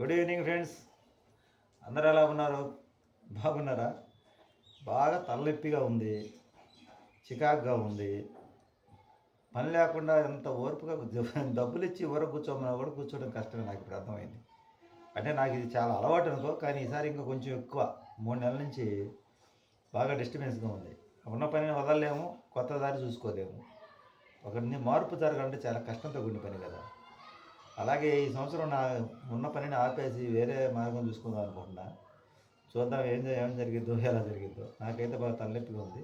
Good evening friends అందరు ఎలా ఉన్నారు? బాగున్నారా? బాగా తలనొప్పిగా ఉంది. చికాకుగా ఉంది. పని లేకుండా ఎంత ఓర్పుగా డబ్బులు ఇచ్చి ఊరకు కూర్చోమన్నా కూడా కూర్చోవడం కష్టమే నాకు ఇప్పుడు అర్థమైంది. అంటే నాకు ఇది చాలా అలవాటు అనుకో కానీ ఈసారి ఇంకా కొంచెం ఎక్కువ. మూడు నెలల నుంచి బాగా డిస్టర్బెన్స్గా ఉంది. ఉన్న పనిని వదలలేము కొత్త దారి చూసుకోలేము. ఒకరిని మార్పు జరగాలంటే చాలా కష్టంతో కూడిన పని కదా. అలాగే ఈ సంవత్సరం నా ఉన్న పనిని ఆపేసి వేరే మార్గం చూసుకుందాం అనుకుంటున్నా. చూద్దాం ఏం ఏం జరిగిద్దో ఎలా జరిగిద్దో. నాకైతే బాగా తలనొప్పిగా ఉంది.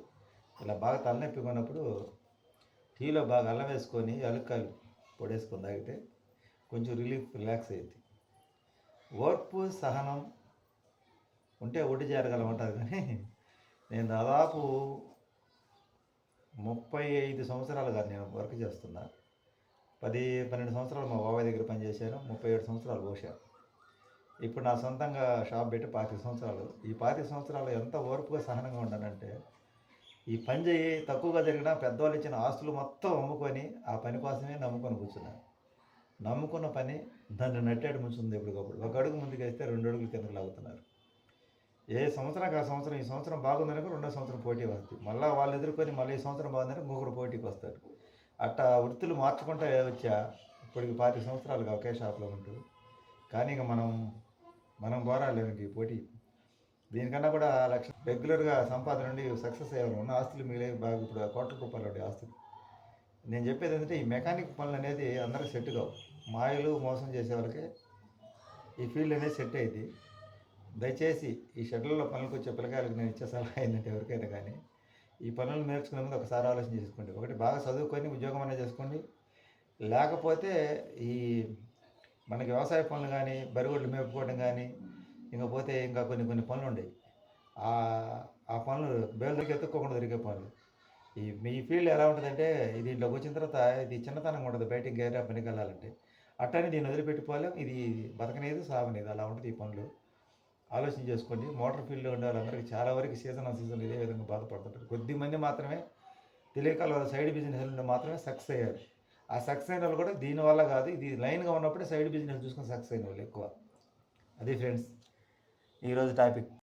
ఇలా బాగా తలనొప్పిగా ఉన్నప్పుడు టీలో బాగా అల్లం వేసుకొని అలుక్కలు పొడేసుకొని తాగితే కొంచెం రిలీఫ్ రిలాక్స్ అయ్యింది ఓర్పు సహనం ఉంటే ఒడ్డు చేరగలమంటారు కానీ నేను దాదాపు ముప్పై ఐదు సంవత్సరాలుగా నేను వర్క్ చేస్తున్నా. పది పన్నెండు సంవత్సరాలు మా బాబాయ్ దగ్గర పనిచేశాను ముప్పై ఏడు సంవత్సరాలు పోసాను ఇప్పుడు నా సొంతంగా షాప్ పెట్టి పాతిక సంవత్సరాలు. ఈ పాతిక సంవత్సరాలు ఎంత ఓర్పుగా సహనంగా ఉన్నానంటే ఈ పని చేయి తక్కువగా జరిగినా పెద్దవాళ్ళు ఇచ్చిన ఆస్తులు మొత్తం అమ్ముకొని ఆ పని కోసమే నమ్ముకొని కూర్చున్నాను నమ్ముకున్న పని దాన్ని నట్టేడు ముంచుంది ఎప్పటికప్పుడు. ఒక అడుగు ముందుకు వేస్తే రెండు అడుగులు కిందకు లాగుతున్నారు. ఏ సంవత్సరానికి ఆ సంవత్సరం ఈ సంవత్సరం బాగుందనుకో రెండో సంవత్సరం పోటీ వస్తుంది. మళ్ళీ వాళ్ళు ఎదుర్కొని మళ్ళీ ఈ సంవత్సరం బాగుందని ఇంకొకరు పోటీకి వస్తారు అట్టా వృత్తులు మార్చుకుంటూ వచ్చా? ఇప్పటికి పాతి సంవత్సరాలుగా ఒకే షాప్లో ఉంటూ. కానీ ఇక మనం మనం పోరాలేము ఇంక ఈ పోటీ. దీనికన్నా కూడా లక్ష రెగ్యులర్గా సంపాదన నుండి సక్సెస్ అయ్యారు ఉన్న ఆస్తులు మిగిలే బాగా ఇప్పుడు కోట్ల రూపాయలు ఉండే ఆస్తులు. నేను చెప్పేది ఏంటంటే ఈ మెకానిక్ పనులు అనేది అందరికి సెట్ కావు. మాయలు మోసం చేసే వాళ్ళకే ఈ ఫీల్డ్ అనేది సెట్ అయింది దయచేసి ఈ షటిల్లో పనులకు వచ్చే పిల్లకాయలకు నేను ఇచ్చే సలహా ఏంటంటే ఎవరికైనా కానీ ఈ పనులు నేర్చుకునే ముందు ఒకసారి ఆలోచన చేసుకోండి. ఒకటి బాగా చదువుకొని ఉద్యోగం అనేది చేసుకోండి. లేకపోతే ఈ మనకి వ్యవసాయ పనులు కానీ బరిగొడ్లు మేపుకోవడం కానీ ఇంకా పోతే ఇంకా కొన్ని కొన్ని పనులు ఉండేవి ఆ ఆ పనులు బేలు ఎత్తుక్కోకుండా దొరికే పనులు. ఈ మీ ఫీల్డ్ ఎలా ఉంటుందంటే ఇది ఇంట్లోకి వచ్చిన తర్వాత ఇది చిన్నతనంగా ఉంటుంది బయటికి వేరే పనికి వెళ్ళాలంటే అట్టని దీన్ని వదిలిపెట్టిపోలేం. ఇది బతకనేది సాగనేది. అలా ఉంటుంది ఈ పనులు. ఆలోచన చేసుకోండి. మోటార్ ఫీల్డ్లో ఉండే వాళ్ళందరికీ చాలా వరకు సీజన్ ఆన్ సీజన్ ఇదే విధంగా బాధపడుతుంటారు. కొద్ది మంది మాత్రమే తెలియక వాళ్ళ సైడ్ బిజినెస్ మాత్రమే సక్సెస్ అయ్యారు. ఆ సక్సెస్ అయిన వాళ్ళు కూడా దీనివల్ల కాదు ఇది లైన్గా ఉన్నప్పుడే సైడ్ బిజినెస్ చూసుకొని సక్సెస్ అయిన వాళ్ళు ఎక్కువ. అది ఫ్రెండ్స్ ఈరోజు టాపిక్.